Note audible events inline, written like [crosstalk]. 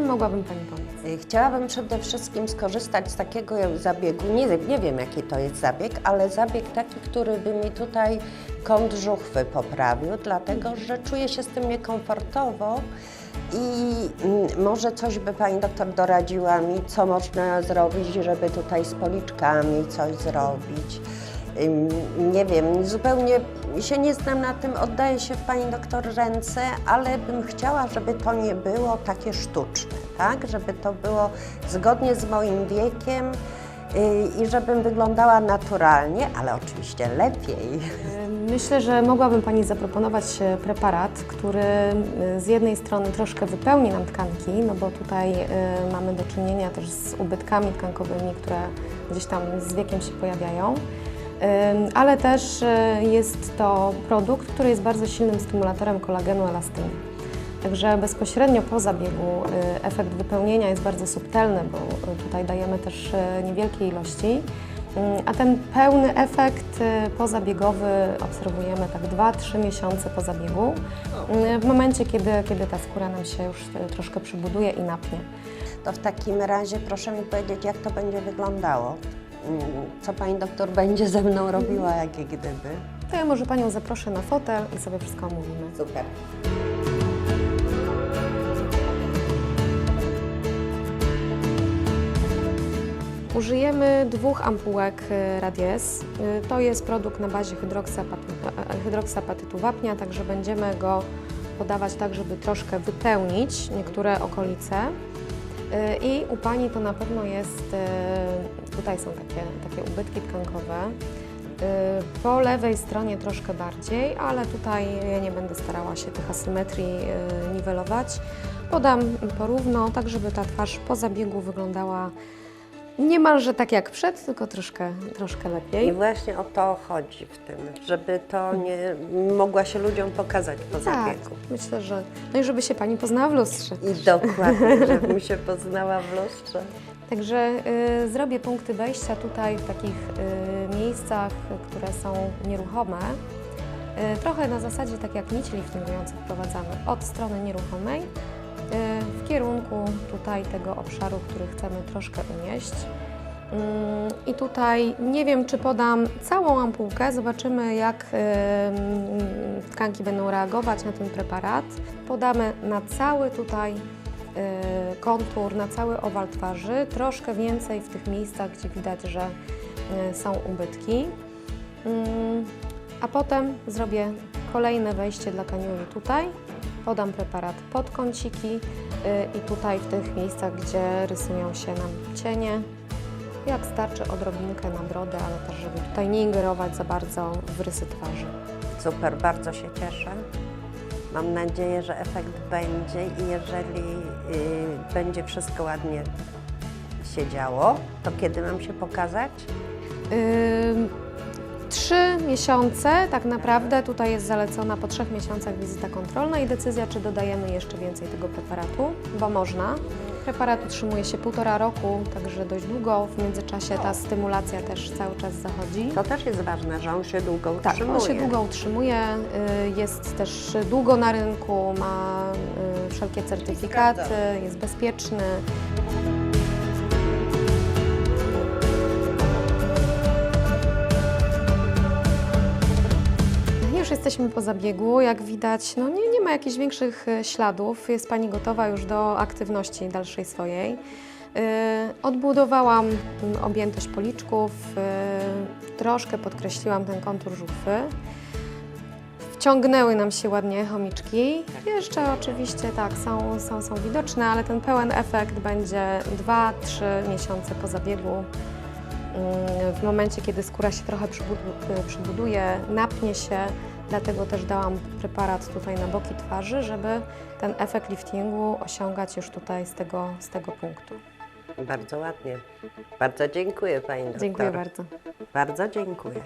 mogłabym Pani pomóc? Y, Chciałabym przede wszystkim skorzystać z takiego zabiegu, nie, nie wiem jaki to jest zabieg, ale zabieg taki, który by mi tutaj kąt żuchwy poprawił, dlatego że czuję się z tym niekomfortowo i mm, może coś by Pani doktor doradziła mi, co można zrobić, żeby tutaj z policzkami coś zrobić. Nie wiem, zupełnie się nie znam na tym, oddaję się w Pani doktor ręce, ale bym chciała, żeby to nie było takie sztuczne, tak? Żeby to było zgodnie z moim wiekiem yy, i żebym wyglądała naturalnie, ale oczywiście lepiej. Myślę, że mogłabym Pani zaproponować e, preparat, który e, z jednej strony troszkę wypełni nam tkanki, no bo tutaj mamy do czynienia też z ubytkami tkankowymi, które gdzieś tam z wiekiem się pojawiają. Ale też e, jest to produkt, który jest bardzo silnym stymulatorem kolagenu elastyny. Także bezpośrednio po zabiegu e, efekt wypełnienia jest bardzo subtelny, bo e, tutaj dajemy też niewielkie ilości. Mm, A ten pełny efekt pozabiegowy obserwujemy tak 2-3 miesiące po zabiegu, mm, w momencie, kiedy, kiedy ta skóra nam się już troszkę przybuduje i napnie. To w takim razie proszę mi powiedzieć, jak to będzie wyglądało. Co Pani doktor będzie ze mną robiła, jak gdyby. To ja może Panią zaproszę na fotel i sobie wszystko omówimy. Super. Użyjemy dwóch ampułek y, Radies. Y, To jest produkt na bazie hydroksapatytu, hydroksapatytu wapnia, także będziemy go podawać tak, żeby troszkę wypełnić niektóre okolice. Y, I u Pani to na pewno jest, y, tutaj są takie, takie ubytki tkankowe. Y, Po lewej stronie troszkę bardziej, ale tutaj ja nie będę starała się tych asymetrii y, niwelować. Podam porówno, tak żeby ta twarz po zabiegu wyglądała niemalże tak jak przed, tylko troszkę, troszkę I lepiej. właśnie o to chodzi w tym, żeby to nie mogła się ludziom pokazać po Tak, zabiegu. myślę, że. No i żeby się pani poznała w lustrze. I dokładnie, [laughs] żebym się poznała w lustrze. Także y, zrobię punkty wejścia tutaj w takich y, miejscach, które są nieruchome. Y, trochę na zasadzie tak jak nici liftingujące wprowadzamy od strony nieruchomej w kierunku tutaj tego obszaru, który chcemy troszkę unieść. Mm, I tutaj nie wiem, czy podam całą ampułkę, zobaczymy jak y, mm, tkanki będą reagować na ten preparat. Podamy na cały tutaj y, kontur, na cały owal twarzy, troszkę więcej w tych miejscach, gdzie widać, że y, są ubytki. Mm, A potem zrobię kolejne wejście dla kaniuli tutaj, podam preparat pod kąciki y, i tutaj w tych miejscach, gdzie rysują się nam cienie, jak starczy odrobinkę na brodę, ale też, żeby tutaj nie ingerować za bardzo w rysy twarzy. Super, bardzo się cieszę. Mam nadzieję, że efekt będzie i jeżeli y, będzie wszystko ładnie się działo, to kiedy mam się pokazać? Trzy miesiące tak naprawdę, tutaj jest zalecona po trzech miesiącach wizyta kontrolna i decyzja, czy dodajemy jeszcze więcej tego preparatu, bo można. Preparat utrzymuje się półtora roku, także dość długo. W międzyczasie ta stymulacja też cały czas zachodzi. To też jest ważne, że on się długo Tak, utrzymuje. on się długo utrzymuje, y, jest też długo na rynku, ma y, wszelkie certyfikaty, jest bezpieczny. Jesteśmy po zabiegu, jak widać, no nie, nie ma jakichś większych y, śladów. Jest Pani gotowa już do aktywności dalszej swojej. Y, Odbudowałam objętość policzków, y, troszkę podkreśliłam ten kontur żuchwy. Wciągnęły nam się ładnie chomiczki. Jeszcze oczywiście tak, są, są, są widoczne, ale ten pełen efekt będzie 2-3 miesiące po zabiegu. Mm, W momencie, kiedy skóra się trochę przybudu- przybuduje, napnie się, dlatego też dałam preparat tutaj na boki twarzy, żeby ten efekt liftingu osiągać już tutaj z tego, z tego punktu. Bardzo ładnie. Bardzo dziękuję Pani doktor. Dziękuję bardzo. Bardzo dziękuję.